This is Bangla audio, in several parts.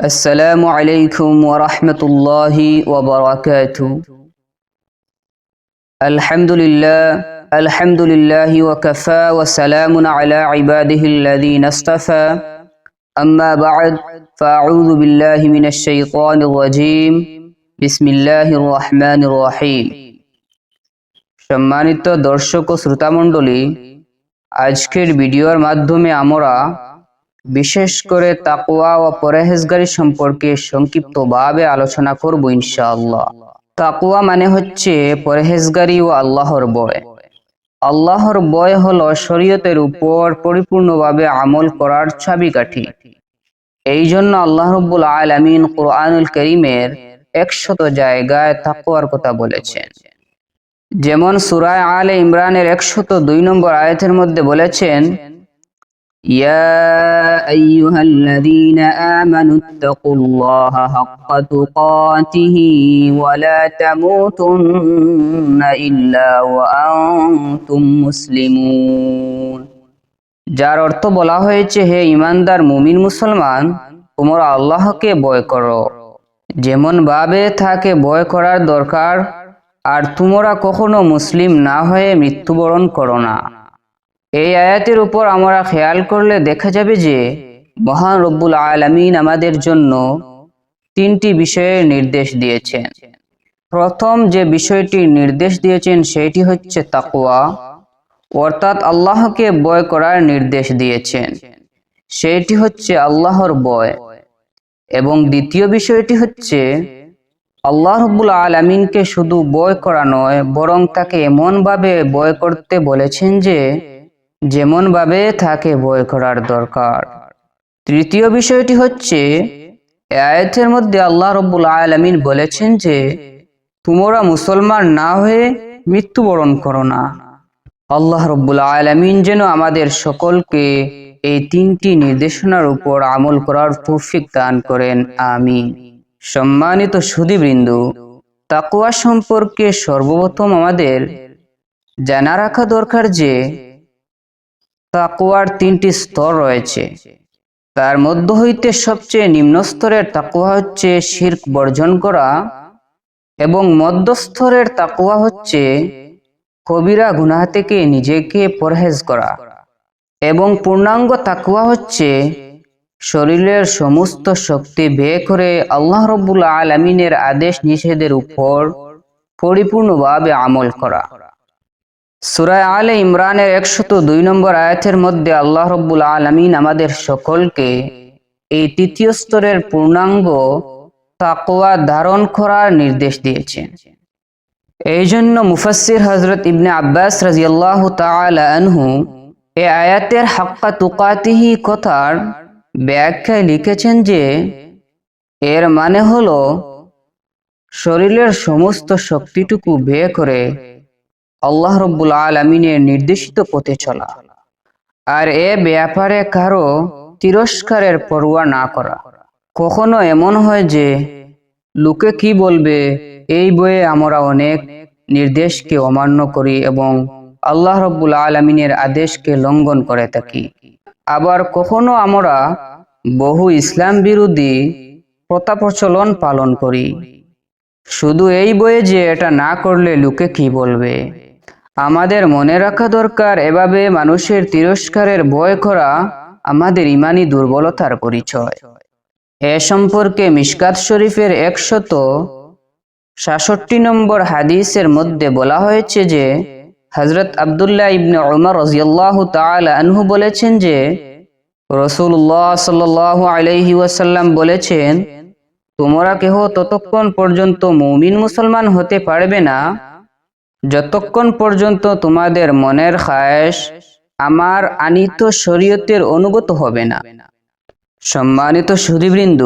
السلام عليكم ورحمة الله وبركاته الحمد لله الحمد لله وكفى وسلام على عباده الذين اصطفى أما بعد فأعوذ بالله من الشيطان الرجيم بسم الله الرحمن الرحيم সম্মানিত দর্শক ও শ্রোতামণ্ডলী আজকের ভিডিওর মাধ্যমে আমরা বিশেষ করে তাকওয়া ও পরহেজগারি সম্পর্কে সংক্ষিপ্তভাবে আলোচনা করব ইনশাআল্লাহ। তাকওয়া মানে হচ্ছে পরহেজগারি ও আল্লাহর ভয়। আল্লাহর ভয় হলো শরীয়তের উপর পরিপূর্ণভাবে আমল করার চাবিকাঠি। এই জন্য আল্লাহ রব্বুল আলামিন কোরআনুল করিমের একশত জায়গায় তাকওয়ার কথা বলেছেন। যেমন সুরায় আলে ইমরানের একশত দুই নম্বর আয়াতের মধ্যে বলেছেন يا أيها الذين آمنوا اتقوا الله حق تقاته ولا تموتن إلا وأنتم مسلمون যার অর্থ বলা হয়েছে হে ইমানদার মুমিন মুসলমান তোমরা আল্লাহকে ভয় করো যেমন ভাবে তাকে ভয় করার দরকার আর তোমরা কখনো মুসলিম না হয়ে মৃত্যুবরণ করো না এই আয়াতের উপর আমরা খেয়াল করলে দেখা যাবে যে মহান রব্বুল আলামিন আমাদের জন্য তিনটি বিষয়ের নির্দেশ দিয়েছেন। প্রথম যে বিষয়টি নির্দেশ দিয়েছেন সেটি হচ্ছে তাকুয়া অর্থাৎ আল্লাহকে বয় করার নির্দেশ দিয়েছেন। সেটি হচ্ছে আল্লাহর বয় এবং দ্বিতীয় বিষয়টি হচ্ছে আল্লাহ রব্বুল আলমিনকে শুধু বয় করা নয়, বরং তাকে এমনভাবে বয় করতে বলেছেন যে যেমনভাবে তাকে বয় করার দরকার। তৃতীয় বিষয়টি হচ্ছে আয়াতের মধ্যে আল্লাহ রব্বুল আলমিন বলেছেন যে, তোমরা মুসলমান না হয়ে মৃত্যুবরণ করো না। আল্লাহ রব্বুল আলমিন যেন আমাদের সকলকে এই তিনটি নির্দেশনার উপর আমল করার তৌফিক দান করেন আমি সম্মানিত সুদীবৃন্দ তাকুয়া সম্পর্কে সর্বপ্রথম আমাদের জানা রাখা দরকার যে তাকুয়ার তিনটি স্তর রয়েছে। তার মধ্য হইতে সবচেয়ে নিম্ন স্তরের তাকুয়া হচ্ছে শির্ক বর্জন করা এবং মধ্যস্তরের তাকুয়া হচ্ছে কবিরা গুনাহ থেকে নিজেকে পরহেজ করা এবং পূর্ণাঙ্গ তাকুয়া হচ্ছে শরীরের সমস্ত শক্তি ব্যয় করে আল্লাহ রব্বুল আলমিনের আদেশ নিষেধের উপর পরিপূর্ণভাবে আমল করা। সুরায় আলে ইমরানের একশত দুই নম্বর আয়াতের মধ্যে আল্লাহ রব্বুল আলমিন আমাদের সকলকে এই তৃতীয় স্তরের পূর্ণাঙ্গ তাকোয়া ধারণ করার নির্দেশ দিয়েছেন। এই জন্য মুফাসির হজরত ইবনে আব্বাস রাজিয়াল্লাহ আনহু এ আয়াতের হাক্কা তুকাতিহি কথার ব্যাখ্যায় লিখেছেন যে, এর মানে হলো, শরীরের সমস্ত শক্তিটুকু ব্যয় করে আল্লাহ রব্বুল আলমিনের নির্দেশিত পথে চলা। আর এ ব্যাপারে কারও তিরস্কারের পড়ুয়া না করা। কখনো এমন হয় যে, লোকে কি বলবে, এই বইয়ে আমরা অনেক নির্দেশকে অমান্য করি এবং আল্লাহ রব্বুল আলমিনের আদেশকে লঙ্ঘন করে থাকি। আবার কখনো আমরা বহু ইসলাম বিরোধী প্রথা প্রচলন পালন করি। শুধু এই বইয়ে যে এটা না করলে লোকে কি বলবে? আমাদের মনে রাখা দরকার, এভাবে মানুষের তিরস্কারের ভয় করা আমাদের ইমানি দুর্বলতার পরিচয়। এ সম্পর্কে মিসকাত শরীফের একশত সাতষট্টি নম্বর হাদিসের মধ্যে বলা হয়েছে যে হজরত আবদুল্লাহ ইবনে ওমর রাজিয়াল্লাহ তাআলা আনহু বলেছেন যে রসুল্লাহ সাল আলহি ওয়াসাল্লাম বলেছেন, তোমরা কেহ ততক্ষণ পর্যন্ত মৌমিন মুসলমান হতে পারবে না যতক্ষণ পর্যন্ত তোমাদের মনের খায়েশ আমার আনিত শরীয়তের অনুগত হবে না। সম্মানিত সুদীবৃন্দ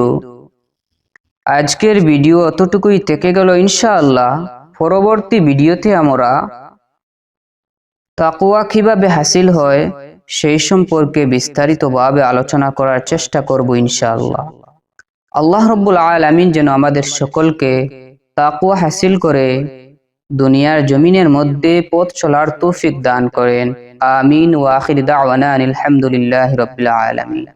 আজকের ভিডিও অতটুকুই থেকে গেল ইনশাআল্লাহ। পরবর্তী ভিডিওতে আমরা তাকুয়া কীভাবে হাসিল হয় সেই সম্পর্কে বিস্তারিতভাবে আলোচনা করার চেষ্টা করব ইনশাআল্লাহ। আল্লাহ রব্বুল আলমিন যেন আমাদের সকলকে তাকুয়া হাসিল করে দুনিয়ার জমিনের মধ্যে পথ চলার তৌফিক দান করেন। আমিন। ওয়াখির দাওয়ানা আলহামদুলিল্লাহ রবিল আলমিন।